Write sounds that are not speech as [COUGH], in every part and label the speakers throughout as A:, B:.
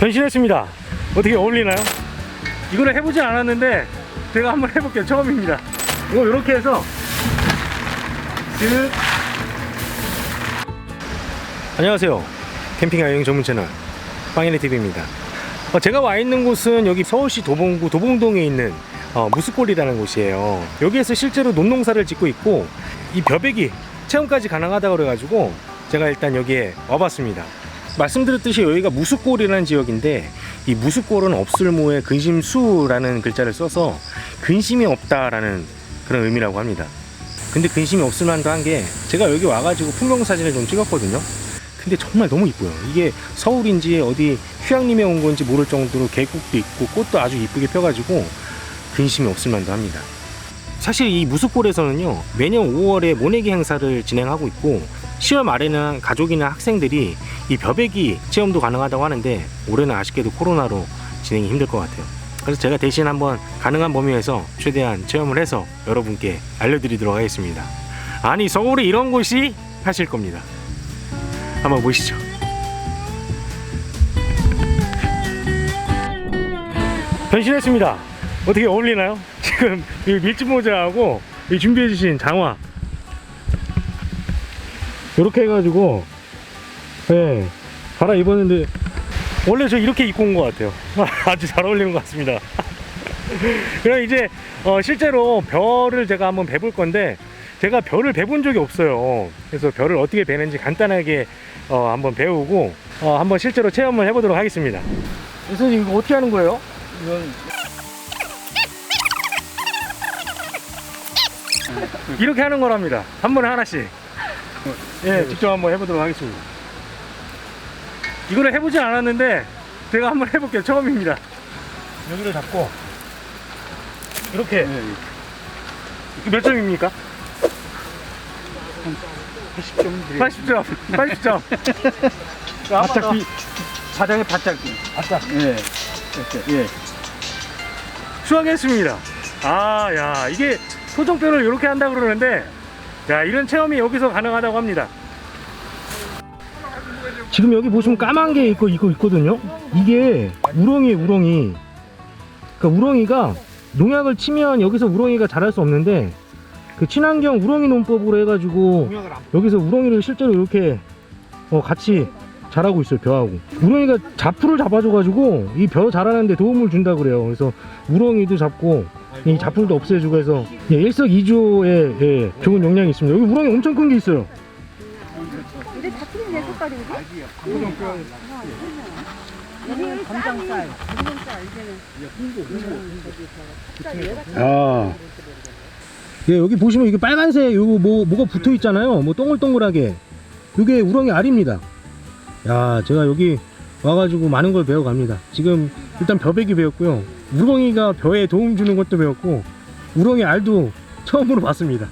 A: 변신했습니다. 어떻게 어울리나요? 이거를 해보진 않았는데 제가 한번 해볼게요. 처음입니다. 이거 이렇게 해서 쓱 안녕하세요. 캠핑 여행 전문 채널 빵이네 TV입니다. 어, 제가 와 있는 곳은 여기 서울시 도봉구 도봉동에 있는 어, 무스골이라는 곳이에요. 여기에서 실제로 논농사를 짓고 있고 이 벼베기 체험까지 가능하다고 그래가지고 제가 일단 여기에 와봤습니다. 말씀드렸듯이 여기가 무스골이라는 지역인데 이 무스골은 없을모에 근심수라는 글자를 써서 근심이 없다라는 그런 의미라고 합니다. 근데 근심이 없을 만도 한 게 제가 여기 와가지고 풍경 사진을 좀 찍었거든요. 근데 정말 너무 이뻐요. 이게 서울인지 어디 휴양림에 온 건지 모를 정도로 계곡도 있고 꽃도 아주 이쁘게 펴가지고 근심이 없을 만도 합니다. 사실 이 무수골에서는요 매년 5월에 모내기 행사를 진행하고 있고 10월 말에는 가족이나 학생들이 이 벼베기 체험도 가능하다고 하는데 올해는 아쉽게도 코로나로 진행이 힘들 것 같아요. 그래서 제가 대신 한번 가능한 범위에서 최대한 체험을 해서 여러분께 알려드리도록 하겠습니다. 아니 서울에 이런 곳이 하실 겁니다. 한번 보시죠. 변신했습니다. 어떻게 어울리나요? [LAUGHS] 지금 이 밀짚 모자하고 이 준비해주신 장화 이렇게 해가지고 예 갈아 입었는데 원래 저 이렇게 입고 온 것 같아요. [LAUGHS] 아주 잘 어울리는 것 같습니다. [LAUGHS] 그럼 이제 어, 실제로 별을 제가 한번 배볼 건데 제가 별을 배본 적이 없어요. 그래서 별을 어떻게 배는지 간단하게 어, 한번 배우고 어, 한번 실제로 체험을 해보도록 하겠습니다. 선생님 이거 어떻게 하는 거예요?
B: 이건
A: 이렇게 하는 거랍니다. 한 번에 하나씩. 예, 직접 한번 해보도록 하겠습니다. 이거를 해보진 않았는데 제가 한번 해볼게요. 처음입니다. 여기를 잡고 이렇게
B: 네,
A: 이게 몇 점입니까?
B: 80점
A: 80점, 80점.
B: 바짝 비 사장의 바짝
A: 아싸.
B: 예 이렇게 예
A: 수확했습니다. 아, 야, 이게 소정뼈를 이렇게 한다 그러는데, 야, 이런 체험이 여기서 가능하다고 합니다. 지금 여기 보시면 까만 게 있고 이거 있거든요. 이게 우렁이 우렁이. 그러니까 우렁이가 농약을 치면 여기서 우렁이가 자랄 수 없는데 그 친환경 우렁이 농법으로 해가지고 여기서 우렁이를 실제로 이렇게 어, 같이 자라고 있어요 벼하고 우렁이가 자풀을 잡아줘가지고 이 벼 자라는데 도움을 준다 그래요 그래서 우렁이도 잡고 이 자풀도 없애주고 해서 예, 일석이조의 예, 좋은 영향이 있습니다 여기 우렁이 엄청 큰 게 있어요
C: 이게 다 틀린데 색깔이 그지?
B: 고정뼈
C: 여기는 검정살, 검정살 이제는
A: 아. 예, 여기 보시면 이게 빨간색 요거 뭐 뭐가 붙어 있잖아요. 뭐 동글동글하게. 이게 우렁이 알입니다. 야 제가 여기 와가지고 많은 걸 배워갑니다. 지금 일단 벼베기 배웠고요. 우렁이가 벼에 도움 주는 것도 배웠고 우렁이 알도 처음으로 봤습니다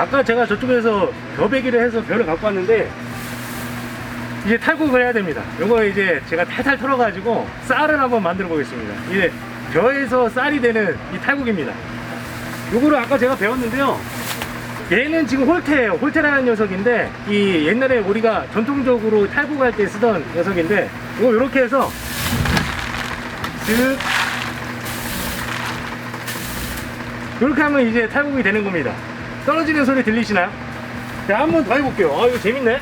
A: 아까 제가 저쪽에서 벼베기를 해서 벼를 갖고 왔는데 이제 탈곡을 해야 됩니다 요거 이제 제가 탈탈 털어가지고 쌀을 한번 만들어 보겠습니다 이게 벼에서 쌀이 되는 이 탈곡입니다 요거를 아까 제가 배웠는데요 얘는 지금 홀테예요. 홀테라는 녀석인데 이 옛날에 우리가 전통적으로 탈곡할 때 쓰던 녀석인데 이거 이렇게 해서 쓱 이렇게 하면 이제 탈곡이 되는 겁니다. 떨어지는 소리 들리시나요? 자, 한 번 더 해볼게요. 아, 이거 재밌네.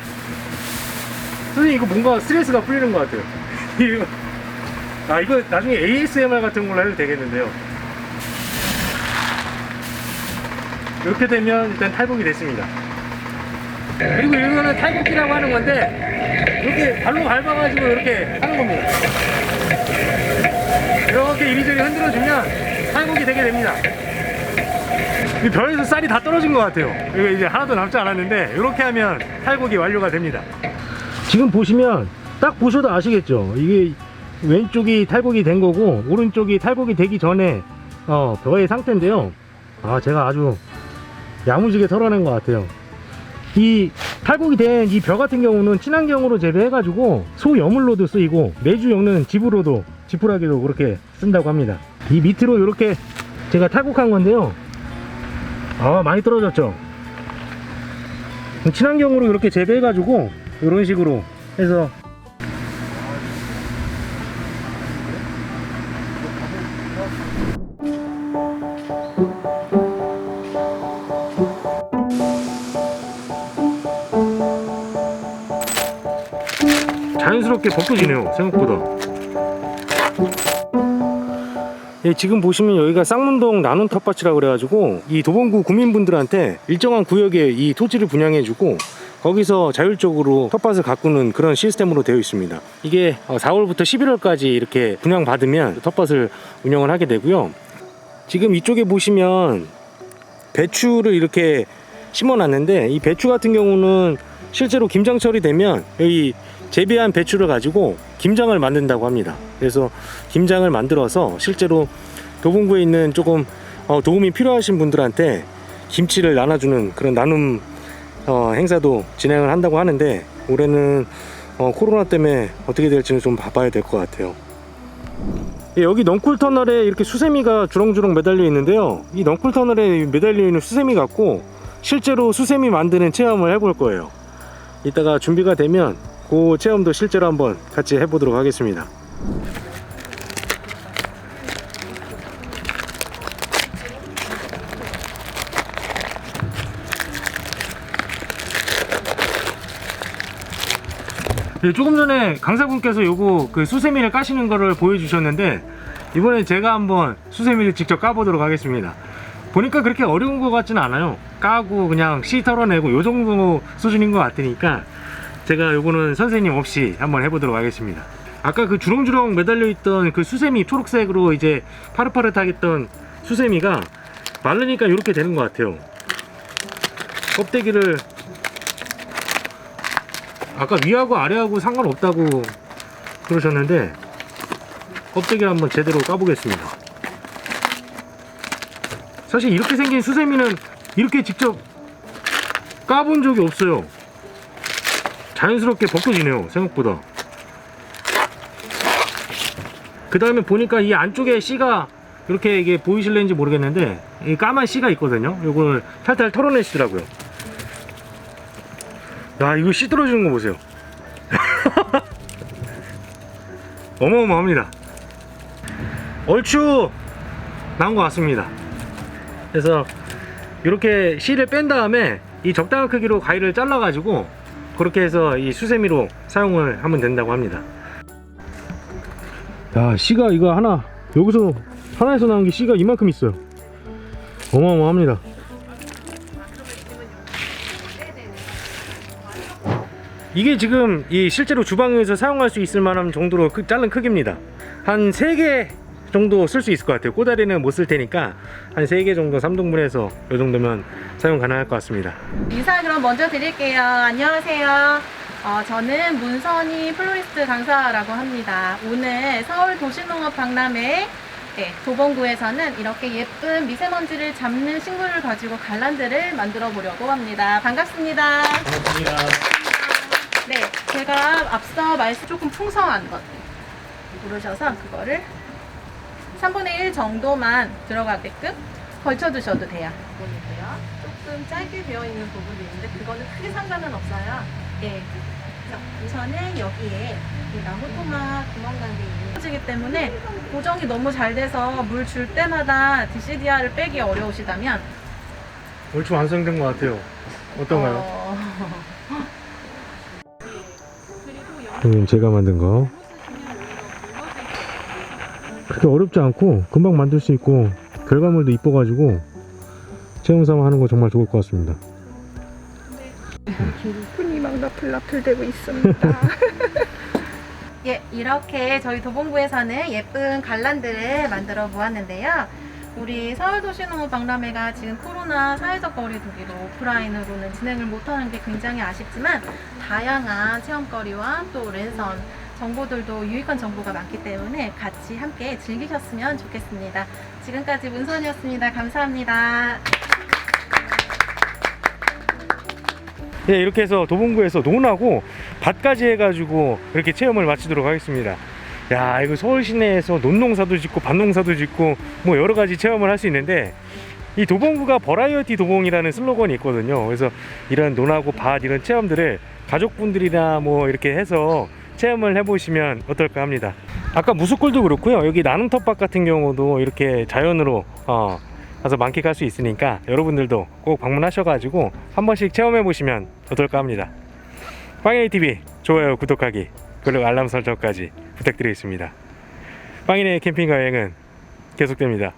A: 선생님, 이거 뭔가 스트레스가 풀리는 것 같아요. [LAUGHS] 아, 이거 나중에 ASMR 같은 걸로 해도 되겠는데요. 이렇게 되면 일단 탈곡이 됐습니다. 그리고 이거는 탈곡기라고 하는 건데 이렇게 발로 밟아가지고 이렇게 하는 겁니다. 이렇게 이리저리 흔들어주면 탈곡이 되게 됩니다. 이 벼에서 쌀이 다 떨어진 것 같아요. 이거 이제 하나도 남지 않았는데 이렇게 하면 탈곡이 완료가 됩니다. 지금 보시면 딱 보셔도 아시겠죠? 이게 왼쪽이 탈곡이 된 거고 오른쪽이 탈곡이 되기 전에 어, 벼의 상태인데요. 아 제가 아주 야무지게 털어낸 것 같아요. 이 탈곡이 된 이 벼 같은 경우는 친환경으로 재배해가지고 소 여물로도 쓰이고 매주 엮는 집으로도 지푸라기도 그렇게 쓴다고 합니다. 이 밑으로 이렇게 제가 탈곡한 건데요. 아 많이 떨어졌죠? 친환경으로 이렇게 재배해 가지고 이런 식으로 해서. 자연스럽게 벗겨지네요 생각보다. 예, 지금 보시면 여기가 쌍문동 나눔 텃밭이라 그래가지고 이 도봉구 구민분들한테 일정한 구역에 이 토지를 분양해주고 거기서 자율적으로 텃밭을 가꾸는 그런 시스템으로 되어 있습니다. 이게 4월부터 11월까지 이렇게 분양받으면 텃밭을 운영을 하게 되고요. 지금 이쪽에 보시면 배추를 이렇게 심어놨는데 이 배추 같은 경우는 실제로 김장철이 되면 여기 재배한 배추를 가지고 김장을 만든다고 합니다. 그래서 김장을 만들어서 실제로 도봉구에 있는 조금 어, 도움이 필요하신 분들한테 김치를 나눠주는 그런 나눔 어, 행사도 진행을 한다고 하는데 올해는 어, 코로나 때문에 어떻게 될지는 좀 봐봐야 될 것 같아요. 예, 여기 넝쿨 터널에 이렇게 수세미가 주렁주렁 매달려 있는데요. 이 넝쿨 터널에 매달려 있는 수세미 갖고 실제로 수세미 만드는 체험을 해볼 거예요. 이따가 준비가 되면 그 체험도 실제로 한번 같이 해보도록 하겠습니다. 네, 조금 전에 강사분께서 요거 그 수세미를 까시는 거를 보여주셨는데 이번에 제가 한번 수세미를 직접 까보도록 하겠습니다. 보니까 그렇게 어려운 것 같지는 않아요. 까고 그냥 씨 털어내고 요 정도 수준인 것 같으니까 제가 요거는 선생님 없이 한번 해보도록 하겠습니다. 아까 그 주렁주렁 매달려 있던 그 수세미 초록색으로 이제 파릇파릇하겠던 수세미가 마르니까 이렇게 되는 것 같아요. 껍데기를 아까 위하고 아래하고 상관없다고 그러셨는데 껍데기를 한번 제대로 까보겠습니다. 사실 이렇게 생긴 수세미는 이렇게 직접 까본 적이 없어요. 자연스럽게 벗겨지네요, 생각보다. 그 다음에 보니까 이 안쪽에 씨가 이렇게 이게 보이실는지 모르겠는데 이 까만 씨가 있거든요. 이걸 탈탈 털어내시더라고요. 야, 이거 씨 떨어지는 거 보세요. [LAUGHS] 어마어마합니다. 얼추 나온 것 같습니다. 그래서 이렇게 씨를 뺀 다음에 이 적당한 크기로 가위를 잘라 가지고 그렇게 해서 이 수세미로 사용을 하면 된다고 합니다. 야, 씨가 이거 하나 여기서 하나에서 나온 게 씨가 이만큼 있어요. 어마어마합니다. 이게 지금 이 실제로 주방에서 사용할 수 있을 만한 정도로 크, 자른 크기입니다. 한 3개 정도 쓸 수 있을 것 같아요. 꼬다리는 못 쓸 테니까 한 3개 정도 3등분해서 이 정도면 사용 가능할 것 같습니다.
C: 인사 그럼 먼저 드릴게요. 안녕하세요. 어, 저는 문선희 플로리스트 강사라고 합니다. 오늘 서울 도시농업 박람회 네, 도봉구에서는 이렇게 예쁜 미세먼지를 잡는 식물을 가지고 갈란드를 만들어 보려고 합니다. 반갑습니다.
A: 반갑습니다.
C: 네, 제가 앞서 말씀 조금 풍성한 것 고르셔서 그거를 3분의 1 정도만 들어가게끔 걸쳐 두셔도 돼요. 보이고요. 조금 짧게 되어 있는 부분이 있는데 그거는 크게 상관은 없어요. 예. 그래서 우선은 여기에 이 나무 토막 구멍 난게 있는 기 때문에 고정이 너무 잘 돼서 물 줄 때마다 DCDR을 빼기 어려우시다면
A: 얼추 완성된 것 같아요. 어떤가요?
C: 어, [LAUGHS]
A: 음, 제가 만든 거. 그렇게 어렵지 않고 금방 만들 수 있고 결과물도 이뻐가지고 체험 삼아 하는 거 정말 좋을 것 같습니다.
D: 손이 막 나풀나풀대고 있습니다. [LAUGHS]
C: 예, 이렇게 저희 도봉구에서는 예쁜 갈란드를 만들어 보았는데요. 우리 서울도시농업 박람회가 지금 코로나 사회적 거리두기로 오프라인으로는 진행을 못하는 게 굉장히 아쉽지만 다양한 체험거리와 또 랜선 정보들도 유익한 정보가 많기 때문에 같이 함께 즐기셨으면 좋겠습니다. 지금까지 문선이었습니다. 감사합니다.
A: 예, 이렇게 해서 도봉구에서 논하고 밭까지 해가지고 이렇게 체험을 마치도록 하겠습니다. 야, 이거 서울 시내에서 논농사도 짓고 밭농사도 짓고 뭐 여러 가지 체험을 할 수 있는데 이 도봉구가 버라이어티 도봉이라는 슬로건이 있거든요. 그래서 이런 논하고 밭 이런 체험들을 가족분들이나 뭐 이렇게 해서 체험을 해보시면 어떨까 합니다. 아까 무수골도 그렇고요. 여기 나눔 텃밭 같은 경우도 이렇게 자연으로 어, 가서 만끽할 수 있으니까 여러분들도 꼭 방문하셔가지고 한 번씩 체험해 보시면 어떨까 합니다. 빵이네 TV 좋아요 구독하기 꾹 그리고 알람 설정까지 부탁드리겠습니다. 빵인의 캠핑 여행은 계속됩니다.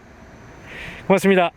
A: 고맙습니다.